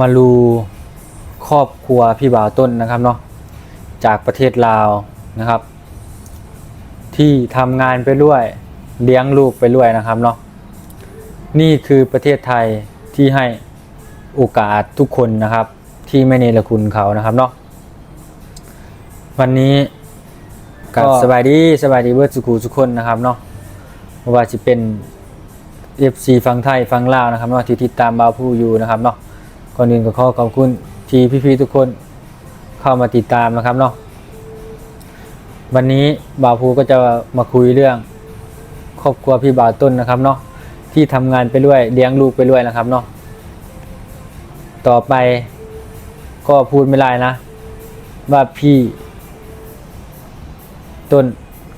มาลูครอบครัวพี่บ่าวต้นนะครับเนาะจากประเทศลาวนะครับ ที่ทำงานไปด้วยเลี้ยงลูกไปด้วยนะครับเนาะนี่คือประเทศไทยที่ให้โอกาสทุกคนนะครับ ที่ไม่เนรคุณเขานะครับเนาะวันนี้กับสบายดีสบายดีเบิร์ดสุขูทุกคนนะครับเนาะไม่ว่าจะเป็น FC ฟังไทยฟังลาวนะครับเนาะที่ติดตามบาวผู้อยู่นะครับเนาะ ก่อนอื่นก็ขอขอบคุณที่พี่ๆทุกคนเข้ามาติดตามนะครับเนาะวันนี้บาวผู้ก็จะมาคุยเรื่อง ครอบครัวพี่บ่าวต้นนะครับเนาะที่ทำงานไปด้วยเลี้ยงลูกไปด้วยนะครับเนาะต่อไปก็พูดไม่ได้นะ ว่าพี่ ต้น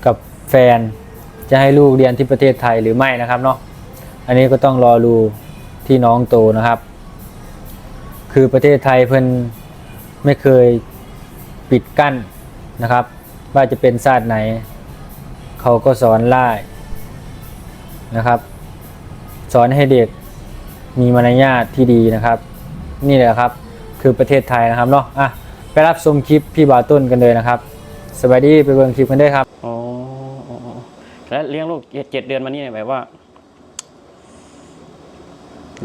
กับแฟนจะให้ลูกเรียนที่ประเทศไทยหรือไม่นะครับเนาะอันนี้ก็ต้องรอดูที่น้องโตนะครับ คือประเทศไทยเพิ่นไม่เคยปิดกั้นนะครับ ว่าจะเป็นชาติไหน เขาก็สอนไล่นะครับ สอนให้เด็กมีมารยาทที่ดีนะครับ นี่แหละครับคือประเทศไทยนะครับเนาะอะไปรับชมคลิปพี่บาต้นกันเลยนะครับสวัสดีไปเบิ่งคลิปกันได้ครับอ๋อแล้วเลี้ยงลูกเจ็ดเดือนมานี่เนี่ยแบบว่า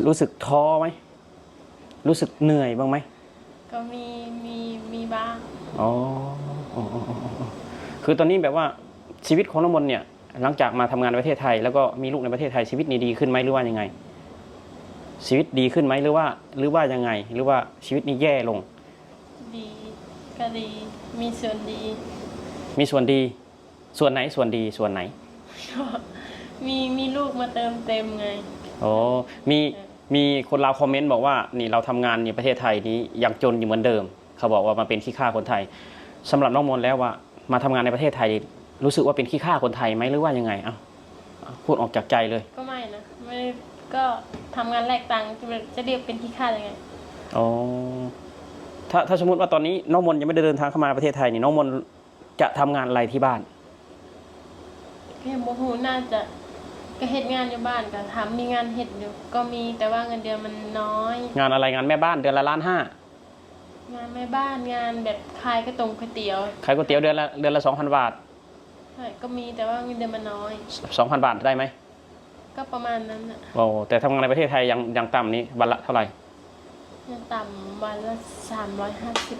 รู้สึกท้อไหม รู้สึกเหนื่อยบ้างไหมก็มีมีมีบ้างอ๋ออ๋ออ๋ออ๋ออ๋อคือตอนนี้แบบว่าชีวิตของน้องมนต์เนี่ย หลังจากมาทำงานในประเทศไทย แล้วก็มีลูกในประเทศไทยชีวิตนี้ดีขึ้นไหมหรือว่ายังไง ชีวิตดีขึ้นไหมหรือว่า หรือว่ายังไง หรือว่าชีวิตนี้แย่ลง ดีก็ดี มีส่วนดีมีส่วนดี ส่วนไหนส่วนดีส่วนไหนก็มีมีลูกมาเติมเต็มไง อ๋อมี มีคนลาวคอมเมนต์บอกว่านี่เราทำงานในประเทศไทยนี้ยังจนอยู่เหมือนเดิม เขาบอกว่ามาเป็นขี้ข้าคนไทยสำหรับน้องมนต์แล้วว่า มาทำงานในประเทศไทยรู้สึกว่าเป็นขี้ข้าคนไทยไหมหรือว่ายังไงเอ้าเอาพูดออกจากใจเลย ก็ไม่นะไม่ก็ทำงานแลกตังค์จะจะเรียกเป็นที่ค่ายังไงอ๋อถ้าถ้าสมมติว่าตอนนี้น้องมนต์ยังไม่ได้เดินทางเข้ามาประเทศไทยนี่น้องมนต์จะทำงานอะไรที่บ้านพี่โมโหน่าจะ ก็เฮ็ดงานอยู่บ้านก็ทำมีงานเฮ็ดอยู่ก็มีแต่ว่าเงินเดือนมันน้อย งานอะไรงานแม่บ้านเดือนละล้านห้างานแม่บ้านงานแบบขายกระตรงก๋วยเตี๋ยวขายก๋วยเตี๋ยวเดือนละเดือนละสองพันบาทใช่ก็มีแต่ว่าเงินเดือนมันน้อย สองพันบาทได้ไหมก็ประมาณนั้นน่ะโอ้แต่ทำงานในประเทศไทยยังยังต่ำนี้วันละเท่าไหร่ยังต่ำวันละสามร้อยห้าสิบ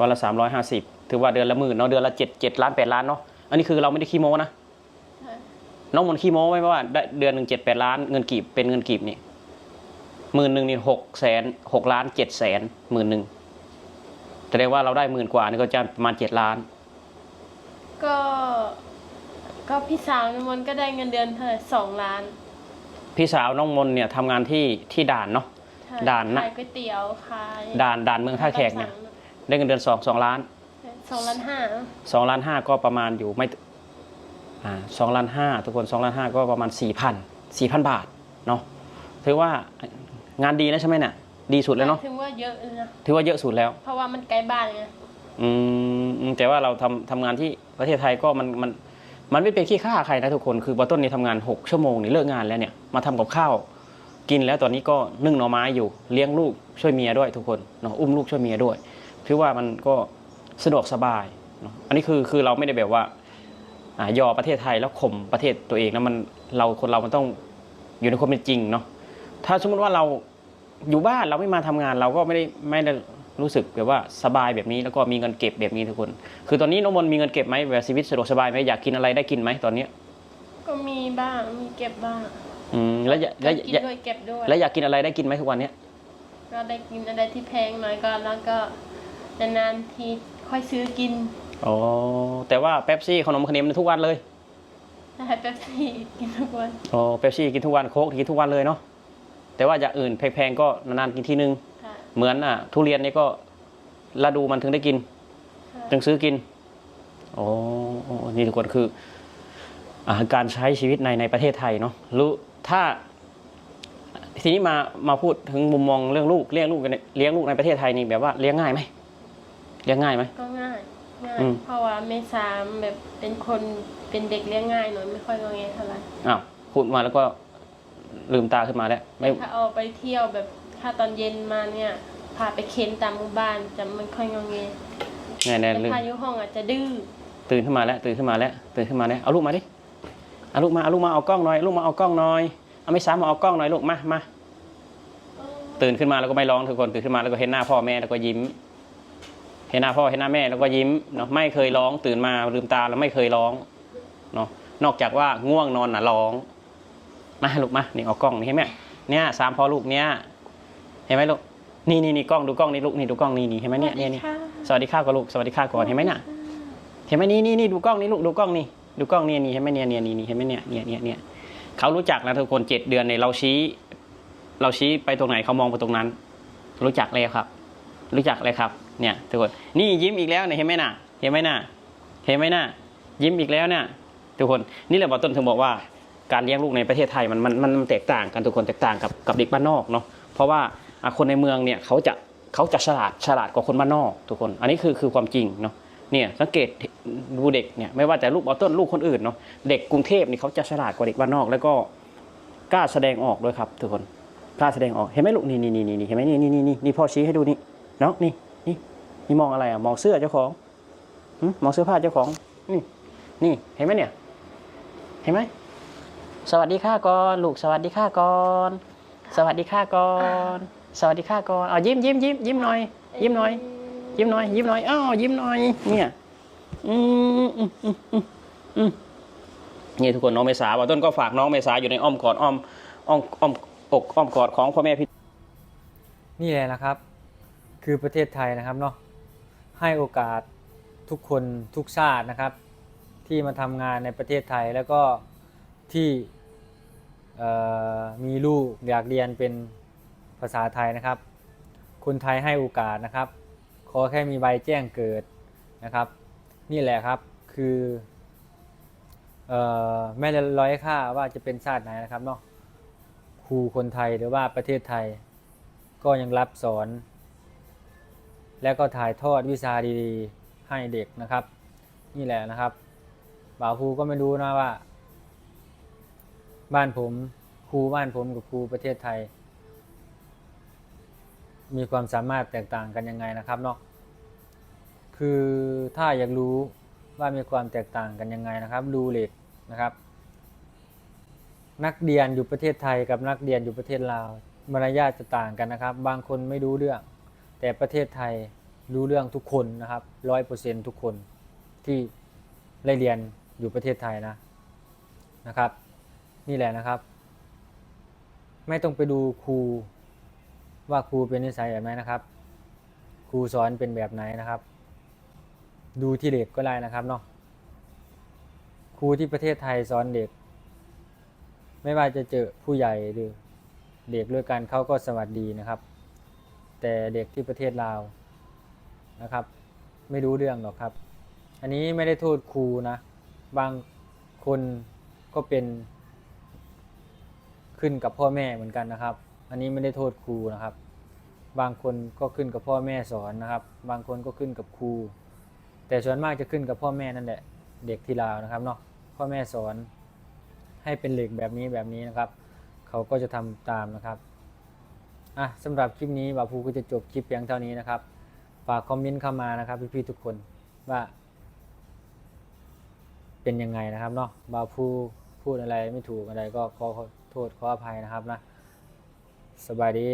วันละสามร้อยห้าสิบถือว่าเดือนละหมื่นเนาะเดือนละเจ็ดเจ็ดล้านแปดล้านเนาะอันนี้คือเราไม่ได้ขี้โม้นะใช่ น้องมนต์ขี้โม้ไหมว่าได้เดือนหนึ่งเจ็ดแปดล้านเงินกีบเป็นเงินกีบนี่หมื่นหนึ่งนี่หกแสนหกล้านเจ็ดแสนหมื่นหนึ่งแสดงว่าเราได้หมื่นกว่านี่ก็จะประมาณเจ็ดล้าน ก็ ก็พี่สาวน้ำมนต์ก็ได้เงินเดือนเท่าไหร่สองล้าน พี่สาวน้องมนต์เนี่ยทำงานที่ที่ด่านเนาะใช่ด่านนะขายก๋วยเตี๋ยวขายด่านด่านเมืองท่าแขกเนี่ยได้เงินเดือนสองสองล้านสองล้านห้าสองล้านห้าก็ประมาณอยู่ไม่อ่า สองล้านห้าทุกคนสองล้านห้าก็ประมาณสี่พันสี่พันบาทเนาะถือว่างานดีนะใช่ไหมเนี่ยดีสุดแล้วเนาะถึงว่าเยอะเลยนะถือว่าเยอะสุดแล้ว เพราะว่ามันใกล้บ้านไงอืมอืมแต่ว่าเราทำทำงานที่ประเทศไทยก็มันมันมันไม่เป็นขี้ข้าใครนะทุกคน คือบอต้นนี่ทำงาน 6 ชั่วโมงนี่เลิกงานแล้วเนี่ยมาทำกับข้าวกินแล้วตอนนี้ก็นึ่งหน่อไม้อยู่เลี้ยงลูกช่วยเมียด้วยทุกคนเนาะอุ้มลูกช่วยเมียด้วยถือว่ามันก็สะดวกสบายเนาะอันนี้คือคือเราไม่ได้แบบว่าอ่า ยอประเทศไทยแล้วข่มประเทศตัวเองแล้วมันเราคนเรามันต้องอยู่ในความเป็นจริงเนาะถ้าสมมติว่าเราอยู่บ้านเราไม่มาทำงานเราก็ไม่ได้ไม่ได้รู้สึกแบบว่าสบายแบบนี้แล้วก็มีเงินเก็บแบบนี้ทุกคน คือตอนนี้น้องมนต์มีเงินเก็บไหมแบบชีวิตสะดวกสบายไหมอยากกินอะไรได้กินไหมตอนเนี้ยก็มีบ้างมีเก็บบ้างอืมแล้วอยากแล้วกินอยากด้วยเก็บด้วยแล้วอยากกินอะไรได้กินไหมทุกวันเนี้ยก็ได้กินอะไรที่แพงหน่อยก็แล้วก็นานๆทีค่อยซื้อกิน อ๋อแต่ว่าเป๊ปซี่ขนมขนมทุกวันเลยได้แป๊บซี่กินทุกวันอ๋อเป๊ปซี่กินทุกวันโค้กกินทุกวันเลยเนาะแต่ว่าอย่างอื่นแพงๆก็นานๆกินทีนึง ค่ะเหมือนอะทุเรียนนี่ก็ฤดูมันถึงได้กิน ค่ะจึงซื้อกินอ๋ออ๋อนี่ทุกคนคืออ่าการใช้ชีวิตในในประเทศไทยเนาะ รู้ ถ้า ทีนี้มา มาพูดถึงมุมมองเรื่องลูก เลี้ยงลูกในเลี้ยงลูกในประเทศไทยนี่แบบว่าเลี้ยงง่ายไหม เลี้ยงง่ายไหม ก็ง่าย ง่ายอืม เพราะว่าเมษามแบบเป็นคนเป็นเด็กเลี้ยงง่ายหน่อยไม่ค่อยงอแงเท่าไหร่อ้าวพูดมาแล้วก็ลืมตาขึ้นมาแล้วไม่ถ้าออกไปเที่ยวแบบถ้าตอนเย็นมาเนี่ยพาไปเค้นตามหมู่บ้านจะมันค่อยงอแงแน่แน่แต่ลืมพาอยู่ห้องอาจจะดื้อตื่นขึ้นมาแล้วตื่นขึ้นมาแล้วตื่นขึ้นมาแล้วเอาลูกมาดิเอาลูกมาเอาลูกมาเอากล้องหน่อยลูกมาเอากล้องหน่อยเอาไม่ซ้ำมาเอากล้องหน่อยลูกมามาตื่นขึ้นมาแล้วก็ไม่ร้องทุกคนตื่นขึ้นมาแล้วก็เห็นหน้าพ่อแม่แล้วก็ยิ้ม เห็นหน้าพ่อเห็นหน้าแม่แล้วก็ยิ้มเนาะไม่เคยร้องตื่นมาลืมตาแล้วไม่เคยร้องเนาะนอกจากว่าง่วงนอนน่ะร้องมาลูกมานี่เอากล้องนี่เห็นไหมเนี่ยสามพ่อลูกเนี่ยเห็นไหมลูกนี่นี่นี่กล้องดูกล้องนี่ลูกนี่ดูกล้องนี่นี่เห็นไหมเนี่ยเนี่ยนี่ค่ะสวัสดีค่ะก่อนลูกสวัสดีค่ะก่อนเห็นไหมน่ะเห็นไหมนี่นี่นี่ดูกล้องนี่ลูกดูกล้องนี่ดูกล้องนี่นี่เห็นไหมเนี่ยเนี่ยนี่นี่เห็นไหมเนี่ยเนี่ยเนี่ยเนี่ยเขารู้จักนะทุกคนเจ็ดเดือนเนี่ยเราชี้ เราชี้ไปตรงไหนเขามองไปตรงนั้น รู้จักเลยครับ รู้จักเลยครับ เนี่ยทุกคน นี่ยิ้มอีกแล้วเนี่ยเห็นไหมน่ะ เห็นไหมน่ะ เห็นไหมน่ะ ยิ้มอีกแล้วเนี่ยทุกคน นี่แหละบอต้นถึงบอกว่าการเลี้ยงลูกในประเทศไทยมันมันมันแตกต่างกันทุกคนแตกต่างกับกับเด็กบ้านนอกเนาะ เพราะว่าคนในเมืองเนี่ยเขาจะเขาจะฉลาดฉลาดกว่าคนบ้านนอกทุกคน อันนี้คือคือความจริงเนาะเนี่ยสังเกตดูเด็กเนี่ยไม่ว่าแต่ลูกบอต้นลูกคนอื่นเนาะเด็กกรุงเทพนี่เขาจะฉลาดกว่าเด็กบ้านนอก แล้วก็กล้าแสดงออกด้วยครับทุกคนกล้าแสดงออกเห็นไหมลูกนี่นี่นี่นี่เห็นไหมนี่นี่นี่นี่นี่พ่อชี้ให้ดูนี่ นาะนี่นี่นี่มองอะไรอะมองเสื้อเจ้าของหึมองเสื้อผ้าเจ้าของนี่นี่เห็นไหมเนี่ย เห็นไหมสวัสดีค่ะก่อนลูกสวัสดีค่ะก่อนสวัสดีค่ะก่อนสวัสดีค่ะก่อนเอายิ้มยิ้มยิ้มยิ้มหน่อย ยิ้มหน่อย ยิ้มหน่อย ยิ้มหน่อยอ้าวยิ้มหน่อย เนี่ยอืมอืมอืมอืมอืมนี่ทุกคนน้องเมษาว่าต้นก็ฝากน้องเมษาอยู่ในอ้อมกอดอ้อมอ้อมอ้อมอกอ้อมกอดของพ่อแม่พี่นี่แหละนะครับ คือประเทศไทยนะครับเนาะให้โอกาสทุกคนทุกชาตินะครับ ที่มาทำงานในประเทศไทยแล้วก็ที่มีลูกอยากเรียนเป็นภาษาไทยนะครับ คนไทยให้โอกาสนะครับ ขอแค่มีใบแจ้งเกิดนะครับ นี่แหละครับคือเอ่อไม่ได้ร้อยค่าว่าจะเป็นชาติไหนนะครับเนาะครูคนไทยหรือว่าประเทศไทยก็ยังรับสอน แล้วก็ถ่ายทอดวิชาดีๆให้เด็กนะครับ นี่แหละนะครับบ่าวภูก็ไม่รู้นะว่า บ้านผมครูบ้านผมกับครูประเทศไทย มีความสามารถแตกต่างกันยังไงนะครับเนาะคือถ้าอยากรู้ว่ามีความแตกต่างกันยังไงนะครับดูเหล็กนะครับ นักเรียนอยู่ประเทศไทยกับนักเรียนอยู่ประเทศลาวมารยาทจะต่างกันนะครับ บางคนไม่รู้เรื่อง แต่ประเทศไทยรู้เรื่องทุกคนนะครับร้อยเปอร์เซ็นทุกคนที่ได้เรียนอยู่ประเทศไทยนะนะครับ นี่แหละนะครับ ไม่ต้องไปดูครูว่าครูเป็นนิสัยแบบไหนนะครับ ครูสอนเป็นแบบไหนนะครับ ดูที่เด็กก็ได้นะครับเนาะครูที่ประเทศไทยสอนเด็ก ไม่ว่าจะเจอผู้ใหญ่หรือเด็กด้วยกันเขาก็สวัสดีนะครับ แต่เด็กที่ประเทศลาวนะครับ ไม่รู้เรื่องหรอกครับ อันนี้ไม่ได้โทษครูนะ บางคนก็เป็นขึ้นกับพ่อแม่เหมือนกันนะครับ อันนี้ไม่ได้โทษครูนะครับ บางคนก็ขึ้นกับพ่อแม่สอนนะครับ บางคนก็ขึ้นกับครู แต่ส่วนมากจะขึ้นกับพ่อแม่นั่นแหละ เด็กที่ลาวนะครับเนาะ พ่อแม่สอนให้เป็นเหล็กแบบนี้แบบนี้นะครับ เขาก็จะทำตามนะครับ อะสำหรับคลิปนี้บ่าวภูก็จะจบคลิปเพียงเท่านี้นะครับ ฝากคอมเมนต์เข้ามานะครับพี่ๆทุกคนว่า เป็นยังไงนะครับเนาะบ่าวภูพูดอะไรไม่ถูกอะไรก็ขอโทษขออภัยนะครับนะ สบายดี